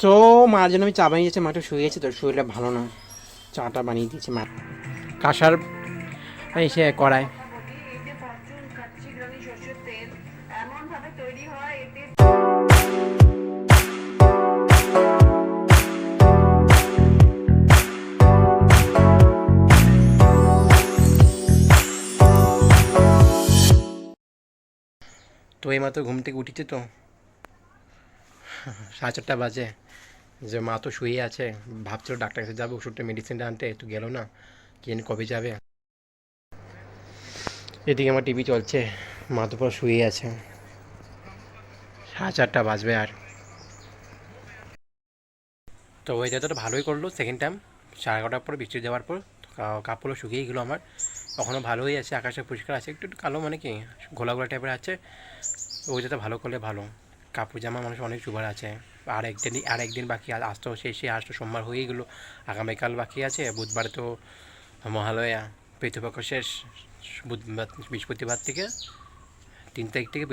So মার জন্য আমি চা বানিয়েছি মাটা শুয়ে গেছে তোর শরীরটা ভালো না। চাটা বানিয়ে দিয়েছি মা কাঁসার এসে করায় তো এই যে ফরচুন কাচ্চি গ্রানি সর্ষের তেল এমন ভাবে তৈরি এতে তো এইমাত্র ঘুম থেকে উঠেছে তো। সাড়ে চারটা বাজে। যে মা তো শুয়ে আছে, ভাবছিল ডাক্তার কাছে যাবে, ওষুধটা মেডিসিনটা আনতে একটু গেল না। কেন কবে যাবে। এদিকে আমার টিভি চলছে, মা তো পুরো শুয়ে আছে। সাড়ে চারটা বাজবে আর। তো ওই ওয়েদারটা ভালোই করল সেকেন্ড টাইম সাড়ে এগারোটার পর বৃষ্টি যাওয়ার পর কাপড়ও শুকিয়ে গেলো আমার। তখনও ভালোই আছে আকাশে পরিষ্কার আছে, একটু কালো মানে কি ঘোলা ঘোলা টাইপের আছে ওইটাতে ভালো করলে ভালো। কাপড় জামা মানুষ অনেক সুবার আছে। আর একদিন আর একদিন বাকি আজ তো শেষে আজ তো সোমবার হয়েই গেলো। আগামীকাল বাকি আছে, বুধবার তো মহালয়া। প্রতিপক্ষ শেষ বুধবার বৃহস্পতিবার থেকে তিন তারিখ থেকে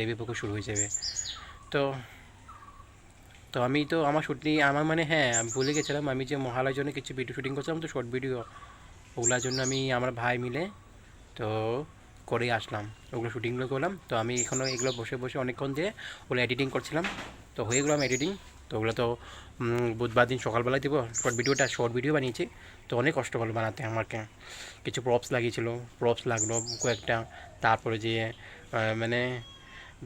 দেবী পক্ষ শুরু হয়ে যাবে। তো তো আমি তো আমার শুটিং আমার মানে হ্যাঁ আমি ভুলে গেছিলাম, আমি যে মহালয়ার জন্য কিছু ভিডিও শুটিং করছিলাম, তো শর্ট ভিডিও ওগুলোর জন্য আমি, আমার ভাই মিলে তো করে আসলাম, ওগুলো শুটিংগুলো করলাম। তো আমি এখনও এগুলো বসে বসে অনেকক্ষণ দিয়ে ওগুলো এডিটিং করছিলাম। তো হয়ে গেলাম এডিটিং তো ওগুলো তো বুধবার দিন সকালবেলায় দেবো। শর্ট ভিডিওটা শর্ট ভিডিও বানিয়েছি। তো অনেক কষ্ট হলো বানাতে আমাকে। কিছু প্রপস লাগিয়েছিল। প্রপস লাগল কয়েকটা। তারপরে যে মানে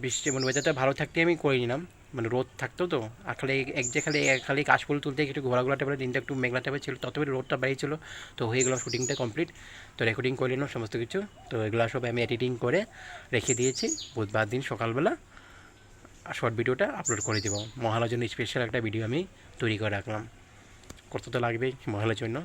বৃষ্টি মানে ওয়েদারটা ভালো থাকতে আমি করে নিলাম মানে রোদ থাকতো তো, আর খালি এক যে খালি খালি কাশফুল তুলতে একটু ঘোরাঘোরা টাইপের দিনটা একটু মেঘলা টাইপের ছিল ততবার রোদটা বেরিয়েছিল। তো হয়ে গেলো শুটিংটা কমপ্লিট তো রেকর্ডিং করে নিলাম সমস্ত কিছু। তো এগুলো সব আমি এডিটিং করে রেখে দিয়েছি। বুধবার দিন সকালবেলা শর্ট ভিডিওটা আপলোড করে দেবো। মহালার জন্য স্পেশাল একটা ভিডিও আমি তৈরি করে রাখলাম। কত তো লাগবেই মহালার জন্য।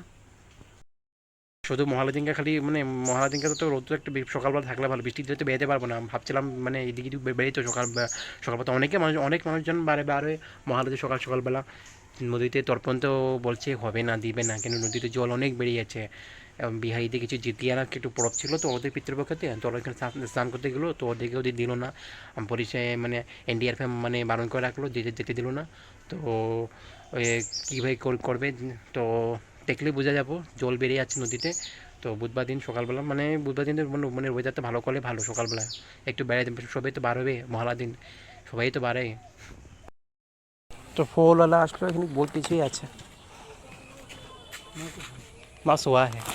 শুধু মহালদিনকে খালি মানে মহালয়া দিনকে তো রোদ তো একটু সকালবেলা থাকলে ভালো, বৃষ্টি দিলে তো বেরোতে পারব না। ভাবছিলাম মানে এদিকে বেরিয়েতো সকাল সকালবেলা অনেকে মানুষ, অনেক মানুষজন বারে বারে মহালয়া সকাল, সকালবেলা নদীতে তর্পণ তো বলছে, হবে না, দিবে না কেন নদীতে জল অনেক বেরিয়ে যাচ্ছে। বিহারিতে কিছু জিতিয়ারা একটু পরব ছিল তো ওদের পিতৃপক্ষতে, তো ওরা স্নান- করতে গেলো, তো ওদেরকে ওদের দিল না। পরিচয় মানে এনডিআরএফ মানে বারণ করে রাখল যেতে যেতে দিল না। তো কীভাবে করবে? তো দেখলে বোঝা যাব, জল বেরিয়ে যাচ্ছে নদীতে। তো বুধবার দিন সকালবেলা মানে বুধবার দিন মানে, মানে ওয়েদারটা ভালো করলে ভালো সকালবেলা। একটু বেড়াতে সবাই তো বার হবে মহালা দিন, সবাই তো বাড়ে। তো ফলওয়ালা আসলো, এখানে বল কিছুই আছে। মাছ হওয়া হ্যাঁ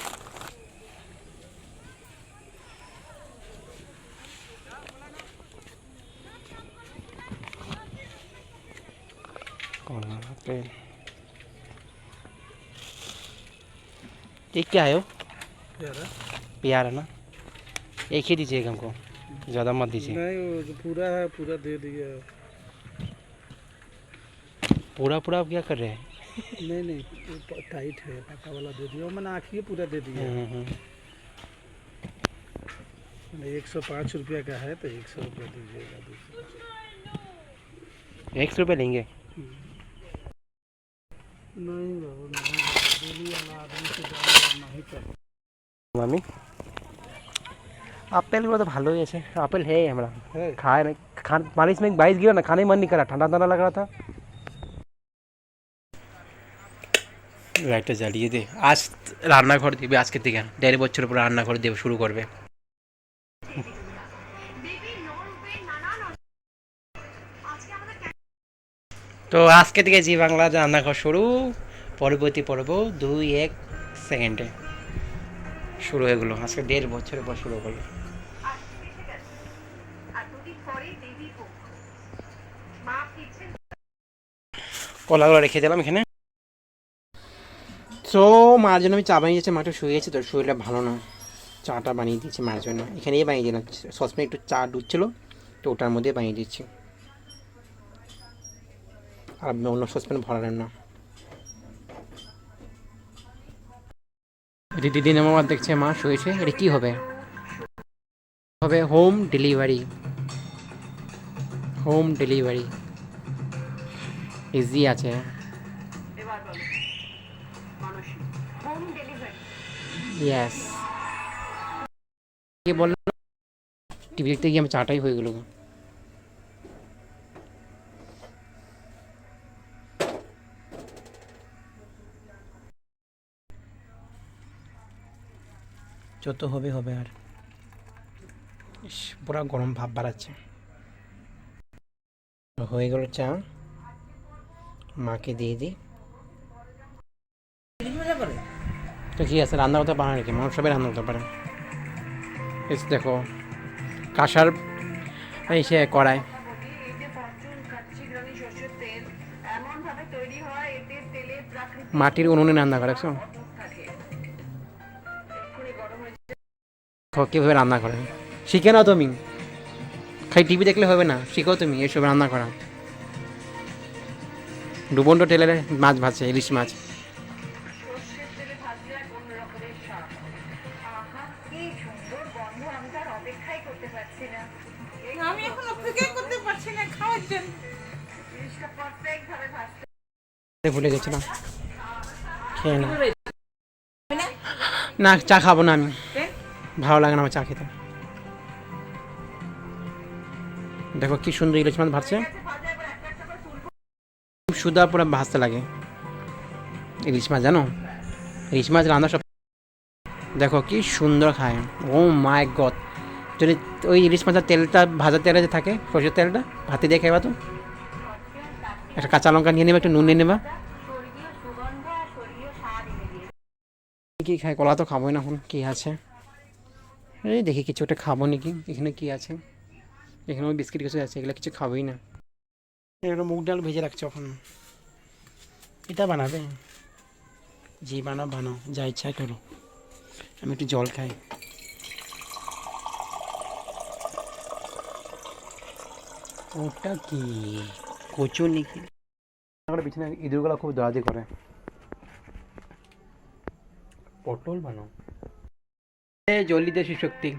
ये क्या है? वो प्यार है ना? एक ही दीजिएगा हमको। ज़्यादा मत दीजिए। नहीं वो जो पूरा है पूरा दे दिया। पूरा पूरा आप क्या कर रहे हैं? नहीं नहीं टाइट है पक्का वाला दे दिया। मैंने आखिरी पूरा दे दिया। हम्म, हम्म। एक सौ पाँच रुपया का है तो एक सौ रुपया दीजिएगा एक सौ रुपये लेंगे? नहीं बाबू नहीं। डेली वाला आदमी से ज़्यादा नहीं कर মামি আপেলগুলো তো ভালোই আছে আপেল है हमारा है खाए नहीं खान बारिश में बारिश गिरा ना खाने का मन नहीं करा ठंडा ठंडा लग रहा था লাইটটা জ্বালিয়ে দে আজ রান্নাঘর দিবে আজকে থেকে দেড় বছর পরে রান্নাঘর দেবে শুরু করবে তো আজকে থেকে জি বাংলা রান্নাঘর শুরু পরবর্তী পর্ব দুই এক সেকেন্ডে। শুরু হয়ে গেলো। আজকে দেড় বছরের পর শুরু মা ফিরছেন কলাগুলো রেখে দিলাম এখানে। তো মার জন্য আমি চা বানিয়েছি মাটা শুয়ে গেছে তো, শরীরটা ভালো না। চাটা বানিয়ে দিয়েছি মার জন্য। এখানেই বানিয়ে দিলাম। সসপ্যানে একটু চা ডুবছিলো, তো ওটার মধ্যে বানিয়ে দিচ্ছি আর অন্য সসপ্যান ভরালেন না। দিদি দিন আমার দেখছে মা শুয়েছে। এটা কি হবে? হবে home delivery. Home delivery. Easy আছে। এবার বলো। মানুষ হোম ডেলিভারি। ইয়েস কে বলল? টিভি দেখতে গিয়ে আমি চাটাই হয়ে গেল যত হবে হবে আর। ইস পুরো গরম ভাব বাড়াচ্ছে। হয়ে গেল চা। মাকে দিয়ে দিই তো কি আছে রান্না করতে পারে নাকি? মানুষ সবাই রান্না করতে পারে। দেখো কাঁসার এই সে কড়াই। মাটির উনুনে রান্না করে কীভাবে রান্না করে শিখে নাও তুমি। খালি টিভি দেখলে হবে না শিখো তুমি এসব রান্না করা। ডুবন্ড টেলের মাছ ভাজছে ইলিশ মাছ। আমি না এখন অপেক্ষা করতে পারছি না খাওয়ার জন্য। জিনিসটা পারফেক্ট ভাবে ভাজতে ভুলে গেছিলাম খেয়ে না না চা খাব না আমি। ভালো লাগে না আমার চা খেতে। দেখো কি সুন্দর ইলিশ মাছ ভাজছে। খুব সুদা পুরো ভাজতে লাগে। ইলিশ মাছ জানো? ইলিশ মাছ রান্না সব দেখো কি সুন্দর খায়। Oh my god. যদি ওই ইলিশ মাছের তেলটা ভাজা তেলে যে থাকে, সরষের তেলটা ভাতে দিয়ে খাইবা তো। একটা কাঁচা লঙ্কা নিয়ে নেবা, একটু নুন নিয়ে নেবা। কি খায় কলা তো খাবোই না এখন, কি আছে? এই দেখি কিছু একটা খাব নাকি? এখানে কি আছে? এখানে ওই বিস্কিট কিছু আছে এগুলো কিছু খাবোই না। এটা মুগ ডাল ভেজে রাখছো এখন। এটা বানাবে? জি বানাও বানাও যা ইচ্ছা করো। আমি একটু জল খাই। ওটা কি? কচু নাকি? আমার বিছানায় ইঁদুরগুলো খুব দরাদি করে। পটল বানাও। এ জলদি দেশি শক্তি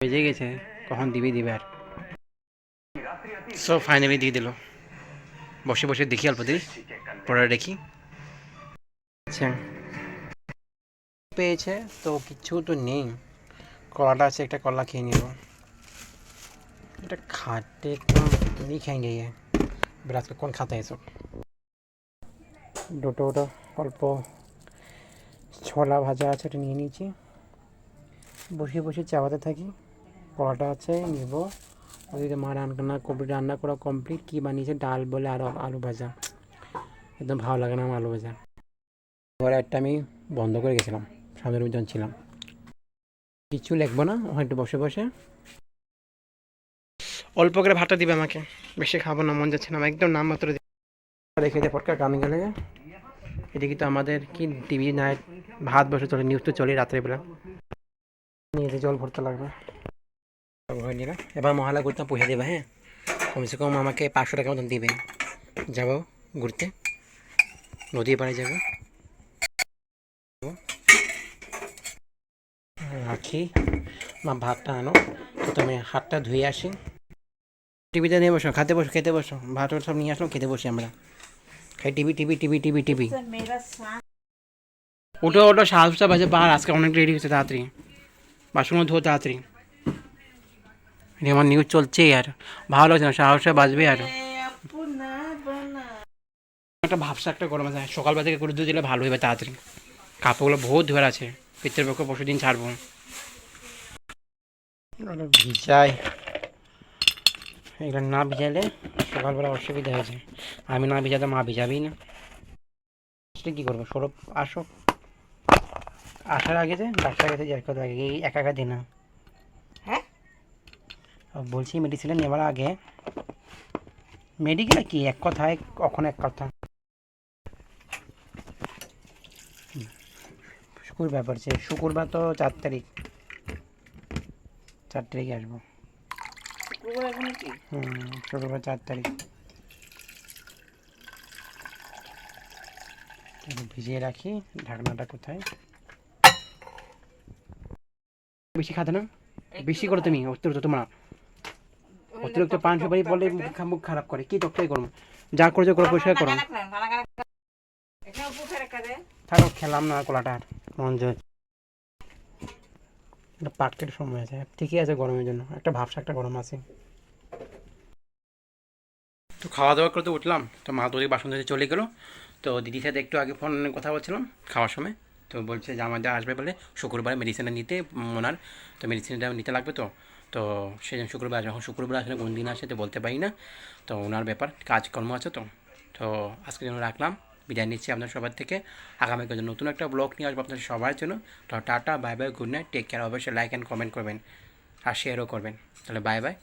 বেজে গেছে কখন দিবি দিবে আর সব ফাইনালি দিয়ে দিল বসে বসে দেখি অল্প দিন পরে দেখি আচ্ছা পেয়েছে তো কিছু তো নেই কলাটা আছে একটা কলা খেয়ে নিব এটা খাটে তো नहीं खाएंगे ये বিরাট কোন খাতে এসব দুটো ওটা অল্প ছোলা ভাজা আছে ওটা নিয়ে নিয়েছি। বসে বসে চাবাতে থাকি। কড়াটা আছে, নিব। ওদিকে মা রান্না কমপ্লিট, রান্না করা কমপ্লিট, কী বানিয়েছে? ডাল বলে আর আলু ভাজা। একদম ভালো লাগে না আমার আলু ভাজা। ঘরে একটা আমি বন্ধ করে গেছিলাম সামনের যখন ছিলাম। কিছু লিখব না, ওখানে একটু বসে বসে। অল্প করে ভাতটা দিবে আমাকে। বেশি খাব না, মন যাচ্ছে না, একদম নাম মাত্র রেখে দিয়ে পটকা কামে গেলে। এদিকে তো আমাদের কি টিভি নাই ভাত বসে চলে নিউজ তো চলে রাত্রেবেলা। নিয়ে জল ভরতে লাগবে। এবার মহালা ঘুরতে পুষে দেবে হ্যাঁ? কমসে কম আমাকে পাঁচশো টাকা মতন দিবে। যাব ঘুরতে। নদী পাড়ে যাব। রাখি, মা ভাতটা আনো। তো তুমি হাতটা ধুয়ে আসি। টিভিতে নিয়ে বসো, খেতে বসো খেতে বসো। ভাত সব নিয়ে আসলো খেতে বসি আমরা। খাই TV TV TV TV TV. ওটা ওটা সাহসটা বাজে বার আজকে অনেক রেডি হচ্ছে তাড়াতাড়ি। বাসনও ধো তাড়াতাড়ি। আমার নিউজ চলছে আর ভালো লাগছে না সাহসটা বাজবে আর। একটা ভাবসা একটা গরম আছে সকালবেলা থেকে করে দিয়ে দিলে ভালো হবে তাড়াতাড়ি। কাপড়গুলো বহুত ধোয়ার আছে পিতৃপক্ষ পরশু দিন ছাড়বো। ভিজাই। এগুলো না ভিজালে সকালবেলা অসুবিধা হয়েছে। আমি না ভিজাতে মা ভিজাবেই না। সেটা কী করব? সৌরভ আসো। আসার আগে যে ডাক্তার কাছে যার কথা আগে একা একা দিন। হ্যাঁ? বলছি মেডিসিনটা নেওয়ার আগে মেডিকেল কি? এক কথায় কখন এক কথা? শুকুর ব্যাপার সে শুক্রবার তো চার তারিখ। চার তারিখে আসব। শুক্রবার এখন কি? হুম শুক্রবার চার তারিখ। ভিজিয়ে রাখি ঢাকনাটা কোথায়? বেশি খাতে না? বেশি করো তুমি অতিরিক্ত তোমার। অতিরিক্ত পান সুপারি বলে মুখ মুখ খারাপ করে কি ডক্টরই করব যা করছ করো পরিষ্কার করো। থাকো খেলাম না কলাটা আর মন একটা পাটকের সময় আছে ঠিকই আছে গরমের জন্য একটা ভাবসা একটা গরম আছে। তো খাওয়া দাওয়া করতে উঠলাম, তো মা তো বাসন ধরে চলে গেলো। তো দিদির সাথে একটু আগে ফোন কথা বলছিলাম খাওয়ার সময়, তো বলছে যে আমাদের আসবে বলে শুক্রবার মেডিসিনটা নিতে ওনার, তো মেডিসিনটা নিতে লাগবে তো। তো সেই শুক্রবার, যখন শুক্রবার আসলে কোন দিন আসে তো বলতে পারি না, তো ওনার ব্যাপার, কাজকর্ম আছে তো। তো আজকের জন্য রাখলাম, বিদায় নিচ্ছি আপনার সবার থেকে। আগামীকাল নতুন একটা ব্লগ নিয়ে আসব আপনাদের সবার জন্য। তো tata bye bye good night take care অবশ্যই লাইক অ্যান্ড কমেন্ট করবেন, আর শেয়ারও করবেন। তাহলে বাই বাই